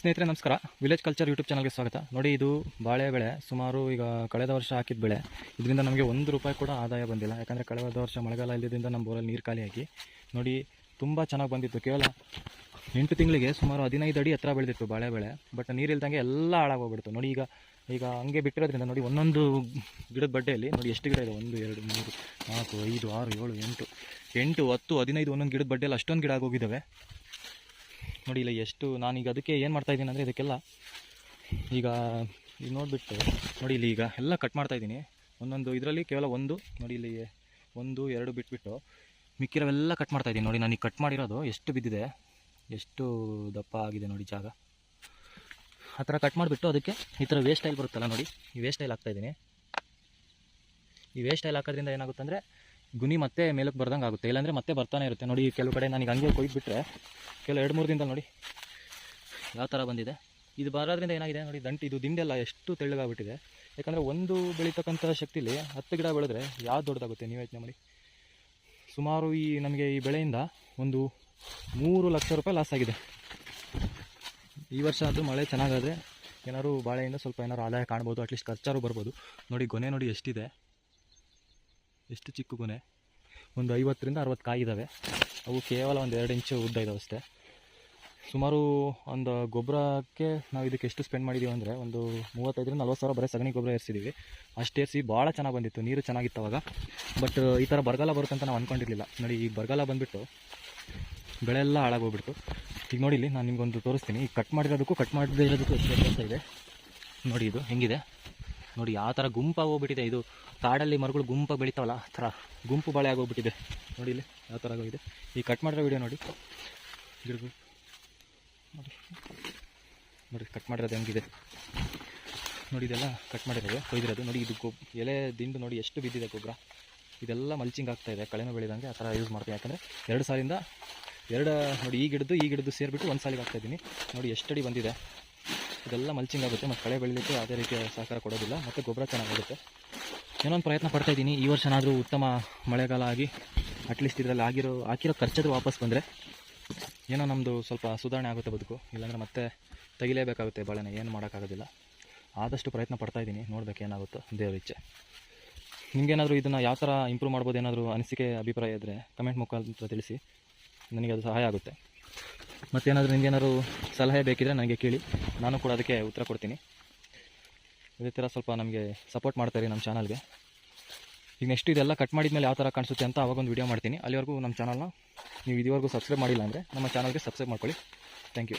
ಸ್ನೇಹಿತರೆ, ನಮಸ್ಕಾರ. Village culture YouTube ಚಾನಲ್ಗೆ ಸ್ವಾಗತ. ನೋಡಿ, ಇದು ಬಾಳೆ ಬೆಳೆ. ಸುಮಾರು ಈಗ ಕಳೆದ ವರ್ಷ ಹಾಕಿದ ಬೆಳೆ. ಇದರಿಂದ ನಮಗೆ ಒಂದು ರೂಪಾಯಿ ಕೂಡ ಆದಾಯ ಬಂದಿಲ್ಲ. ಯಾಕಂದರೆ ಕಳೆದ ವರ್ಷ ಮಳೆಗಾಲ ಇಲ್ಲದಿಂದ ನಮ್ಮ ಬೋರಲ್ಲಿ ನೀರು ಖಾಲಿಯಾಗಿ ನೋಡಿ, ತುಂಬ ಚೆನ್ನಾಗಿ ಬಂದಿತ್ತು. ಕೇವಲ ಎಂಟು ತಿಂಗಳಿಗೆ ಸುಮಾರು ಹದಿನೈದು ಅಡಿ ಹತ್ರ ಬೆಳೆದಿತ್ತು ಬಾಳೆ ಬೆಳೆ. ಬಟ್ ನೀರಿಲ್ದಂಗೆ ಎಲ್ಲ ಹಾಳಾಗೋಗ್ಬಿಡ್ತು. ನೋಡಿ, ಈಗ ಈಗ ಹಂಗೆ ಬಿಟ್ಟಿರೋದ್ರಿಂದ ನೋಡಿ, ಒಂದೊಂದು ಗಿಡದ ಬಡ್ಡೆಯಲ್ಲಿ ನೋಡಿ, ಎಷ್ಟು ಗಿಡ ಇದೆ? ಒಂದು, ಎರಡು, ಮೂರು, ನಾಲ್ಕು, ಐದು, ಆರು, ಏಳು, ಎಂಟು ಎಂಟು, ಹತ್ತು, ಹದಿನೈದು ಒಂದೊಂದು ಗಿಡದ ಬಡ್ಡೆಯಲ್ಲಿ ಅಷ್ಟೊಂದು ಗಿಡ ಆಗೋಗಿದ್ದಾವೆ. ನೋಡಿ ಇಲ್ಲ ಎಷ್ಟು ನಾನೀಗ ಅದಕ್ಕೆ ಏನು ಮಾಡ್ತಾ ಇದ್ದೀನಿ ಅಂದರೆ ಇದಕ್ಕೆಲ್ಲ ಈಗ ಈಗ ನೋಡಿಬಿಟ್ಟು ನೋಡಿ ಇಲ್ಲಿ ಈಗ ಎಲ್ಲ ಕಟ್ ಮಾಡ್ತಾ ಇದ್ದೀನಿ. ಒಂದೊಂದು ಇದರಲ್ಲಿ ಕೇವಲ ಒಂದು, ನೋಡಿ ಇಲ್ಲಿ ಒಂದು, ಎರಡು ಬಿಟ್ಬಿಟ್ಟು ಮಿಕ್ಕಿರೋವೆಲ್ಲ ಕಟ್ ಮಾಡ್ತಾ ಇದ್ದೀನಿ. ನೋಡಿ ನಾನು ಈಗ ಕಟ್ ಮಾಡಿರೋದು ಎಷ್ಟು ಬಿದ್ದಿದೆ, ಎಷ್ಟು ದಪ್ಪ ಆಗಿದೆ ನೋಡಿ ಜಾಗ. ಆ ಥರ ಕಟ್ ಮಾಡಿಬಿಟ್ಟು ಅದಕ್ಕೆ ಈ ಥರ ವೇಸ್ಟ್ ಆಯಿಲ್ ಬರುತ್ತಲ್ಲ ನೋಡಿ, ಈ ವೇಸ್ಟ್ ಆಯಿಲ್ ಹಾಕ್ತಾಯಿದ್ದೀನಿ ಈ ವೇಸ್ಟ್ ಆಯಿಲ್ ಹಾಕೋದ್ರಿಂದ ಏನಾಗುತ್ತೆ ಅಂದರೆ ಗುನಿ ಮತ್ತೆ ಮೇಲಕ್ಕೆ ಬರ್ದಂಗೆ ಆಗುತ್ತೆ. ಇಲ್ಲಾಂದರೆ ಮತ್ತೆ ಬರ್ತಾನೆ ಇರುತ್ತೆ. ನೋಡಿ ಕೆಲವು ಕಡೆ ನನಗೆ ಹಂಗೆ ಕೊಯ್ದುಬಿಟ್ರೆ, ಕೆಲವು ಎರಡು ಮೂರು ದಿನದಲ್ಲಿ ನೋಡಿ, ಯಾವ ಥರ ಬಂದಿದೆ. ಇದು ಬರೋದ್ರಿಂದ ಏನಾಗಿದೆ ನೋಡಿ, ದಂಟು, ಇದು ದಿಂಡೆಲ್ಲ ಎಷ್ಟು ತೆಳ್ಳಗಾಗ್ಬಿಟ್ಟಿದೆ. ಯಾಕಂದರೆ ಒಂದು ಬೆಳೀತಕ್ಕಂಥ ಶಕ್ತಿಲಿ ಹತ್ತು ಗಿಡ ಬೆಳೆದ್ರೆ ಯಾವ್ದು ದೊಡ್ಡದಾಗುತ್ತೆ? ನೀವು ಯೋಚನೆ ಮಾಡಿ. ಸುಮಾರು ಈ ನಮಗೆ ಈ ಬೆಳೆಯಿಂದ ಒಂದು ಮೂರು ಲಕ್ಷ ರೂಪಾಯಿ ಲಾಸ್ ಆಗಿದೆ. ಈ ವರ್ಷ ಅದು ಮಳೆ ಚೆನ್ನಾಗಾದರೆ ಏನಾದ್ರು ಬಾಳೆಯಿಂದ ಸ್ವಲ್ಪ ಏನಾದ್ರು ಆದಾಯ ಕಾಣ್ಬೋದು ಅಟ್ಲೀಸ್ಟ್ ಖರ್ಚಾರು ಬರ್ಬೋದು. ನೋಡಿ, ಗೊನೆ ನೋಡಿ ಎಷ್ಟಿದೆ. ಎಷ್ಟು ಚಿಕ್ಕ ಗೊನೆ ಒಂದು ಐವತ್ತರಿಂದ ಅರವತ್ತು ಕಾಯಿದ್ದಾವೆ ಅವು ಕೇವಲ ಒಂದು ಎರಡು ಇಂಚು ಉದ್ದ ಇದಾವೆ ಅಷ್ಟೇ. ಸುಮಾರು ಒಂದು ಗೊಬ್ಬರಕ್ಕೆ ನಾವು ಇದಕ್ಕೆ ಎಷ್ಟು ಸ್ಪೆಂಡ್ ಮಾಡಿದ್ದೀವಿ ಅಂದರೆ ಒಂದು ಮೂವತ್ತೈದರಿಂದ ನಲ್ವತ್ತು ಸಾವಿರ ಬರೀ ಸಗಣಿ ಗೊಬ್ಬರ ಏರಿಸಿದ್ದೀವಿ ಅಷ್ಟು ಏರಿಸಿ ಭಾಳ ಚೆನ್ನಾಗಿ ಬಂದಿತ್ತು, ನೀರು ಚೆನ್ನಾಗಿತ್ತು ಅವಾಗ ಬಟ್ ಈ ಥರ ಬರಗಾಲ ಬರುತ್ತೆ ಅಂತ ನಾವು ಅಂದ್ಕೊಂಡಿರಲಿಲ್ಲ ನೋಡಿ, ಈ ಬರಗಾಲ ಬಂದುಬಿಟ್ಟು ಬೆಳೆ ಎಲ್ಲ ಹಾಳಾಗೋಗ್ಬಿಡ್ತು ಈಗ ನೋಡಿ ಇಲ್ಲಿ ನಾನು ನಿಮ್ಗೊಂದು ತೋರಿಸ್ತೀನಿ. ಈಗ ಕಟ್ ಮಾಡಿರೋದಕ್ಕೂ ಕಟ್ ಮಾಡದೇ ಇರೋದಕ್ಕೂ ಎಷ್ಟು ವ್ಯತ್ಯಾಸ ಇದೆ? ನೋಡಿ ಇದು ಹೆಂಗಿದೆ? ನೋಡಿ ಯಾವ ಥರ ಗುಂಪಾಗಿ ಹೋಗ್ಬಿಟ್ಟಿದೆ. ಇದು ಕಾಡಲ್ಲಿ ಮರಗಳು ಗುಂಪಾಗಿ ಬೆಳಿತಾವಲ್ಲ, ಆ ಥರ ಗುಂಪು ಬಾಳೆ ಆಗೋಗ್ಬಿಟ್ಟಿದೆ. ನೋಡಿ ಇಲ್ಲಿ ಯಾವ ಥರ ಆಗೋಗಿದೆ. ಈ ಕಟ್ ಮಾಡಿರೋ ವಿಡಿಯೋ ನೋಡಿ. ಗಿಡಗಳು ನೋಡಿ ನೋಡಿ ಕಟ್ ಮಾಡಿರೋದು ಹೆಂಗಿದೆ. ನೋಡಿ, ಇದೆಲ್ಲ ಕಟ್ ಮಾಡಿರೋದು, ಕೊಯ್ದಿರೋದು. ನೋಡಿ, ಇದು ಗೊಬ್ ಎಲೆ ದಿಂಡು ನೋಡಿ ಎಷ್ಟು ಬಿದ್ದಿದೆ ಗೊಬ್ಬರ. ಇದೆಲ್ಲ ಮಲ್ಚಿಂಗ್ ಆಗ್ತಾ ಇದೆ. ಕಳೆನೂ ಬೆಳೆದಂಗೆ ಆ ಥರ ಯೂಸ್ ಮಾಡ್ತೀನಿ. ಯಾಕಂದರೆ ಎರಡು ಸಾಲಿಂದ, ಎರಡು, ನೋಡಿ, ಈ ಗಿಡದ್ದು ಈ ಗಿಡದ್ದು ಸೇರಿಬಿಟ್ಟು ಒಂದು ಸಾಲಿಗೆ ಹಾಕ್ತಾಯಿದ್ದೀನಿ ನೋಡಿ, ಎಷ್ಟಡಿ ಬಂದಿದೆ. ಇದೆಲ್ಲ ಮಲ್ಚಿಂಗ್ ಆಗುತ್ತೆ ಮತ್ತು ಕಳೆ ಬೆಳೀಲಿಕ್ಕೆ ಯಾವುದೇ ರೀತಿಯ ಸಹಕಾರ ಕೊಡೋದಿಲ್ಲ, ಮತ್ತು ಗೊಬ್ಬರ ಚೆನ್ನಾಗಿರುತ್ತೆ. ಏನೋ ಒಂದು ಪ್ರಯತ್ನ ಪಡ್ತಾ ಇದ್ದೀನಿ, ಈ ವರ್ಷನಾದರೂ ಉತ್ತಮ ಮಳೆಗಾಲ ಆಗಿ ಅಟ್ಲೀಸ್ಟ್ ಇದರಲ್ಲಿ ಆಗಿರೋ, ಹಾಕಿರೋ ಖರ್ಚಾದರೂ ವಾಪಸ್ ಬಂದರೆ ಏನೋ ನಮ್ಮದು ಸ್ವಲ್ಪ ಸುಧಾರಣೆ ಆಗುತ್ತೆ ಬದುಕು. ಇಲ್ಲಾಂದರೆ ಮತ್ತೆ ತೆಗಿಲೇಬೇಕಾಗುತ್ತೆ ಬಾಳೆನ ಏನು ಮಾಡೋಕ್ಕಾಗೋದಿಲ್ಲ. ಆದಷ್ಟು ಪ್ರಯತ್ನ ಪಡ್ತಾ ಇದ್ದೀನಿ, ನೋಡ್ಬೇಕು ಏನಾಗುತ್ತೋ ದೇವ್ರ ಇಚ್ಛೆ. ನಿಮಗೇನಾದರೂ ಇದನ್ನು ಯಾವ ಥರ ಇಂಪ್ರೂವ್ ಮಾಡ್ಬೋದು ಏನಾದರೂ ಅನಿಸಿಕೆ, ಅಭಿಪ್ರಾಯ ಇದ್ದರೆ ಕಮೆಂಟ್ ಮುಖಾಂತರ ತಿಳಿಸಿ. ನನಗೆ ಅದು ಸಹಾಯ ಆಗುತ್ತೆ. ಮತ್ತೇನಾದರೂ ನಿಮಗೇನಾದ್ರು ಸಲಹೆ ಬೇಕಿದ್ರೆ ನನಗೆ ಕೇಳಿ. ನಾನು ಕೂಡ ಅದಕ್ಕೆ ಉತ್ತರ ಕೊಡ್ತೀನಿ. ಇದೇ ಥರ ಸ್ವಲ್ಪ ನಮಗೆ ಸಪೋರ್ಟ್ ಮಾಡ್ತಾರೆ ನಮ್ಮ ಚಾನಲ್ಗೆ ಈಗ ನೆಕ್ಸ್ಟ್ ಇದೆಲ್ಲ ಕಟ್ ಮಾಡಿದ ಮೇಲೆ ಯಾವ ಥರ ಕಾಣಿಸುತ್ತೆ ಅಂತ ಅವಾಗೊಂದು ವೀಡಿಯೋ ಮಾಡ್ತೀನಿ. ಅಲ್ಲಿವರೆಗೂ ನಮ್ಮ ಚಾನಲ್ನ ನೀವು ಇದುವರೆಗೂ ಸಬ್ಸ್ಕ್ರೈಬ್ ಮಾಡಿಲ್ಲ ಅಂದರೆ ನಮ್ಮ ಚಾನಲ್ಗೆ ಸಬ್ಸ್ಕ್ರೈಬ್ ಮಾಡ್ಕೊಳ್ಳಿ. Thank you